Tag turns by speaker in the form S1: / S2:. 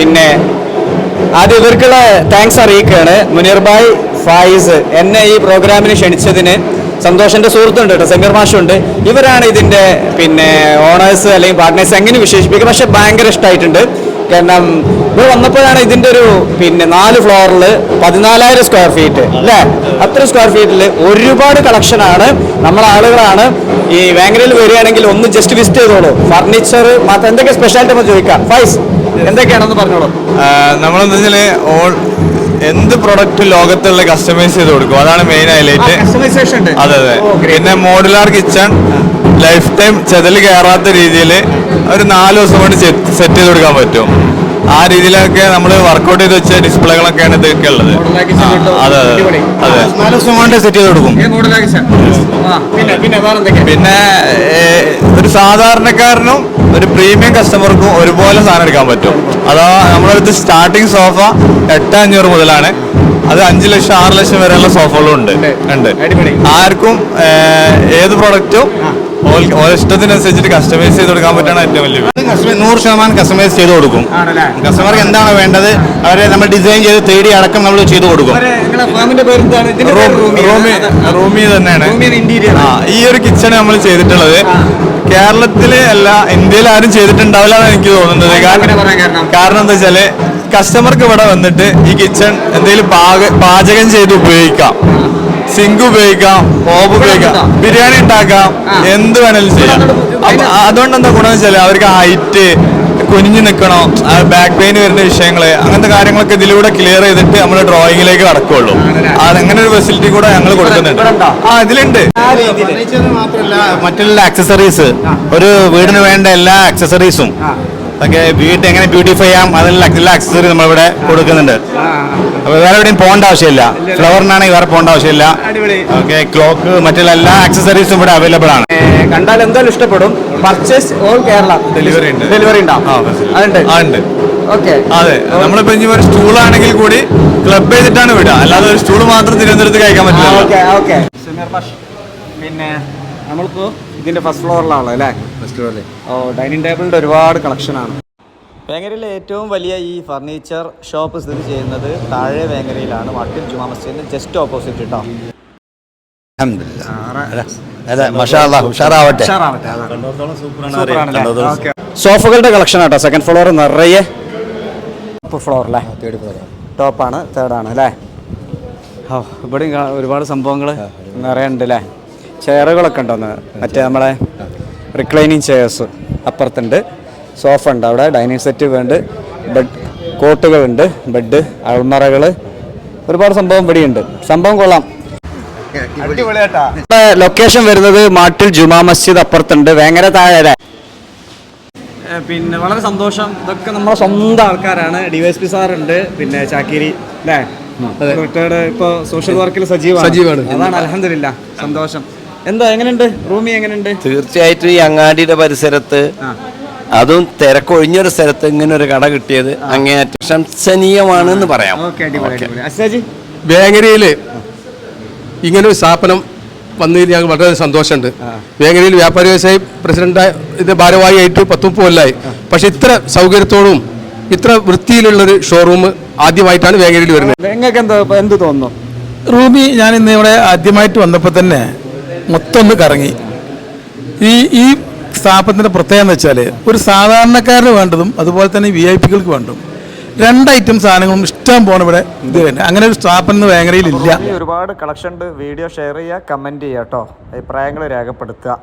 S1: പിന്നെ ആദ്യം ഇവർക്കുള്ള താങ്ക്സ് അറിയിക്കുകയാണ്. മുനീർ ഭായ് ഫായിസ് എന്നെ ഈ പ്രോഗ്രാമിന് ക്ഷണിച്ചതിന് സന്തോഷന്റെ സുഹൃത്തുണ്ട് കേട്ടോ സമീർ മാഷുണ്ട്. ഇവരാണ് ഇതിന്റെ പിന്നെ ഓണേഴ്സ് അല്ലെങ്കിൽ പാർട്ട്നേഴ്സ് എങ്ങനെ വിശേഷിപ്പിക്കുക. പക്ഷെ ഭയങ്കര ഇഷ്ടമായിട്ടുണ്ട് കാരണം ഇവിടെ വന്നപ്പോഴാണ് ഇതിന്റെ ഒരു പിന്നെ നാല് ഫ്ലോറിൽ പതിനാലായിരം സ്ക്വയർ ഫീറ്റ് അല്ലേ? അത്ര സ്ക്വയർ ഫീറ്റിൽ ഒരുപാട് കളക്ഷനാണ് നമ്മളെ ആളുകളാണ് ഈ വേങ്ങരയിൽ വരികയാണെങ്കിൽ ഒന്ന് ജസ്റ്റ് വിസിറ്റ് ചെയ്തോളൂ. ഫർണിച്ചർ മാത്രം എന്തൊക്കെ സ്പെഷ്യാലിറ്റി നമ്മൾ ചോദിക്കാം. ഫൈസ്. എന്തൊക്കെയാണെന്ന് പറഞ്ഞോളൂ.
S2: നമ്മളെന്താ വെച്ചാൽ ഓൾ എന്ത് പ്രൊഡക്റ്റ് ലോകത്തുള്ള കസ്റ്റമൈസ് ചെയ്ത് കൊടുക്കും. അതാണ് മെയിൻ ഹൈലൈറ്റ്
S1: കസ്റ്റമൈസേഷൻ
S2: അതെ അതെ. പിന്നെ മോഡുലാർ കിച്ചൺ ലൈഫ് ടൈം ചെതൽ കയറാത്ത രീതിയിൽ ഒരു നാല് ദിവസം കൊണ്ട് സെറ്റ് ചെയ്ത് കൊടുക്കാൻ പറ്റും. ആ രീതിയിലൊക്കെ നമ്മൾ വർക്കൗട്ട് ചെയ്ത് വെച്ച ഡിസ്പ്ലേകളൊക്കെയാണ് ഇതൊക്കെ ഉള്ളത്. അതെ അതെ. അതെ. നാല് ദിവസം കൊണ്ട് സെറ്റ് ചെയ്ത് കൊടുക്കും.
S1: പിന്നെ
S2: ഒരു സാധാരണക്കാരനും ഒരു പ്രീമിയം കസ്റ്റമർക്കും ഒരുപോലെ സാധനം എടുക്കാൻ പറ്റും. അതാ നമ്മളടുത്ത് സ്റ്റാർട്ടിങ് സോഫ എട്ട് അഞ്ഞൂറ് മുതലാണ്. അത് അഞ്ച് ലക്ഷം ആറ് ലക്ഷം വരെയുള്ള സോഫകളും ഉണ്ട്.
S1: ഉണ്ട്.
S2: ആർക്കും ഏത് പ്രൊഡക്റ്റും ഇഷ്ടത്തിനനുസരിച്ചിട്ട് കസ്റ്റമൈസ് ചെയ്ത് കൊടുക്കാൻ പറ്റുന്ന ഏറ്റവും വലിയ
S3: നൂറ് ശതമാനം കസ്റ്റമൈസ് ചെയ്ത് കൊടുക്കും. കസ്റ്റമർക്ക് എന്താണ് വേണ്ടത് അവരെ നമ്മൾ ഡിസൈൻ ചെയ്ത് തേടി അടക്കം നമ്മൾ ചെയ്ത് കൊടുക്കും.
S1: റൂമി.
S2: തന്നെയാണ്. ഈ ഒരു കിച്ചൺ നമ്മൾ ചെയ്തിട്ടുള്ളത്. കേരളത്തിലെ അല്ല ഇന്ത്യയിൽ ആരും ചെയ്തിട്ടുണ്ടാവില്ല എന്ന് എനിക്ക് തോന്നുന്നത്
S1: കാരണം?
S2: കാരണം എന്താ വെച്ചാൽ കസ്റ്റമർക്ക് ഇവിടെ വന്നിട്ട് ഈ കിച്ചൺ എന്തെങ്കിലും പാക പാചകം ചെയ്ത് ഉപയോഗിക്കാം സിങ്ക് ഉപയോഗിക്കാം ഓബ് ഉപയോഗിക്കാം ബിരിയാണി ഉണ്ടാക്കാം. എന്ത് വേണേലും ചെയ്യാം അതുകൊണ്ട് എന്താ ഗുണം വെച്ചാൽ അവർക്ക് ഹൈറ്റ് കുനിഞ്ഞു നിൽക്കണോ? ബാക്ക് പെയിൻ വരുന്ന വിഷയങ്ങൾ അങ്ങനത്തെ കാര്യങ്ങളൊക്കെ ഇതിലൂടെ ക്ലിയർ ചെയ്തിട്ട് നമ്മൾ ഡ്രോയിങ്ങിലേക്ക് കടക്കുള്ളൂ? അതങ്ങനെ ഒരു ഫെസിലിറ്റി കൂടെ ഞങ്ങൾ കൊടുക്കുന്നുണ്ട്? ആ ഇതിലുണ്ട്.
S3: മാത്രമല്ല മറ്റുള്ള ആക്സസറീസ് ഒരു വീടിന് വേണ്ട എല്ലാ ആക്സസറീസും ഒക്കെ വീട് എങ്ങനെ ബ്യൂട്ടിഫൈ ചെയ്യാം അതിനുള്ള എല്ലാ ആക്സസറി നമ്മളിവിടെ കൊടുക്കുന്നുണ്ട്. അപ്പൊ വേറെ എവിടെയും പോകേണ്ട ആവശ്യമില്ല. ഫ്ലവറിനാണെങ്കിൽ വേറെ പോകേണ്ട ആവശ്യമില്ല. ഓക്കെ ക്ലോക്ക് മറ്റുള്ള എല്ലാ ആക്സസറീസും ഇവിടെ അവൈലബിൾ ആണ്.
S1: കണ്ടാൽ എന്തായാലും ഇഷ്ടപ്പെടും. പർച്ചേസ് ഓൾ കേരള ഡെലിവറി ഉണ്ട്.
S2: ഡെലിവറി ഉണ്ടാവും.
S1: ഓക്കെ
S2: അതെ നമ്മളിപ്പോ ഇനി ഒരു സ്റ്റൂൾ ആണെങ്കിൽ കൂടി ക്ലബ് ചെയ്തിട്ടാണ് വിടുക. അല്ലാതെ ഒരു സ്റ്റൂൾ മാത്രം തിരുവനന്തപുരത്ത് കഴിക്കാൻ പറ്റില്ല.
S1: ഓക്കെ ഓക്കെ പിന്നെ നമ്മളിപ്പോ ഇതിന്റെ ഫസ്റ്റ് ഫ്ലോറിലാണല്ലോ അല്ലേ ഫസ്റ്റ് ഫ്ലോറിൽ ഓ ഡൈനിങ് ടേബിളിന്റെ ഒരുപാട് കളക്ഷനാണ് വേങ്ങരയിലെ ഏറ്റവും വലിയ ഈ ഫർണിച്ചർ ഷോപ്പ് സ്ഥിതി ചെയ്യുന്നത് താഴെ വേങ്ങരയിലാണ്. വട്ടിൽ ജുമാ മസ്ജിദിന് ജസ്റ്റ് ഓപ്പോസിറ്റ് കേട്ടോ
S3: അതെ മഷാ ഉഷാറാവട്ടെ.
S1: സോഫകളുടെ കളക്ഷൻ ആട്ടോ. സെക്കൻഡ് ഫ്ലോർ നിറയെ ഫ്ലോർ അല്ലേ ടോപ്പാണ് തേർഡാണ് അല്ലേ ഓ ഇവിടെയും ഒരുപാട് സംഭവങ്ങൾ നിറയെ ഉണ്ട് അല്ലേ ചെയറുകളൊക്കെ ഉണ്ടോന്ന് മറ്റേ നമ്മളെ റിക്ലൈനിങ് ചെയർസ് അപ്പുറത്തുണ്ട്. സോഫ ഉണ്ട് അവിടെ ഡൈനിങ് സെറ്റ് വേണ്ട ബെഡ് കോട്ടുകളുണ്ട് ബെഡ് അൾമറകൾ ഒരുപാട് സംഭവം ഇവിടെയുണ്ട്. സംഭവം കൊള്ളാം. ലൊക്കേഷൻ വരുന്നത് മാട്ടിൽ ജുമാ മസ്ജിദ് അപ്പുറത്തുണ്ട്. വേങ്ങര താഴെ പിന്നെ വളരെ സന്തോഷം. ഇതൊക്കെ നമ്മുടെ സ്വന്തം ആൾക്കാരാണ്. ഡിവൈഎസ് പി സാറുണ്ട്. പിന്നെ ചാക്കിരി അല്ലേ? റിട്ടയർഡ് ഇപ്പൊ സോഷ്യൽ വർക്കിൽ സജീവമാണ്
S4: സജീവാണ്.
S1: അതാണ് അലഹമില്ല സന്തോഷം. എന്താ എങ്ങനെയുണ്ട്? റൂമി എങ്ങനെയുണ്ട്?
S4: തീർച്ചയായിട്ടും ഈ അങ്ങാടിയുടെ പരിസരത്ത്. അതും തിരക്കൊഴിഞ്ഞൊരു സ്ഥലത്ത് ഇങ്ങനെ ഒരു കട കിട്ടിയത് അങ്ങേയറ്റം പ്രശംസനീയമാണ് എന്ന് പറയാം.
S1: ഓക്കെ അടിപൊളി അടിപൊളി. അസ്ലാജി
S5: വേങ്ങരയിൽ ഇങ്ങനെ ഒരു സ്ഥാപനം വന്നതിൽ ഞങ്ങൾ വളരെ സന്തോഷമുണ്ട്. വേങ്ങരയിൽ വ്യാപാരി വ്യവസായി പ്രസിഡന്റ് ഇത് ഭാരവാഹിയായിട്ട് പത്ത് മുപ്പത് കൊല്ലമായി പക്ഷെ ഇത്ര സൗകര്യത്തോടും ഇത്ര വൃത്തിയിലുള്ളൊരു ഷോറൂം ആദ്യമായിട്ടാണ് വേങ്ങരയിൽ വരുന്നത്.
S1: നിങ്ങൾക്ക് എന്താ എന്ത് തോന്നുന്നു?
S6: റൂമി ഞാൻ ഇന്ന് ഇവിടെ ആദ്യമായിട്ട് വന്നപ്പോൾ തന്നെ മൊത്തം ഒന്ന് കറങ്ങി. ഈ ഈ സ്ഥാപനത്തിന്റെ പ്രത്യേകത എന്ന് വെച്ചാൽ ഒരു സാധാരണക്കാരന് വേണ്ടതും അതുപോലെ തന്നെ വി ഐ പികൾക്ക് വേണ്ടതും. രണ്ട് ഐറ്റം സാധനങ്ങളും ഇഷ്ടം പോണ ഇവിടെ ഇത് തന്നെ അങ്ങനെ ഒരു സ്ഥാപനം വേങ്ങരയിൽ ഇല്ല.
S1: ഒരുപാട് കളക്ഷൻ ഉണ്ട്. വീഡിയോ ഷെയർ ചെയ്യുക കമന്റ് ചെയ്യുക കേട്ടോ അഭിപ്രായങ്ങൾ രേഖപ്പെടുത്തുക.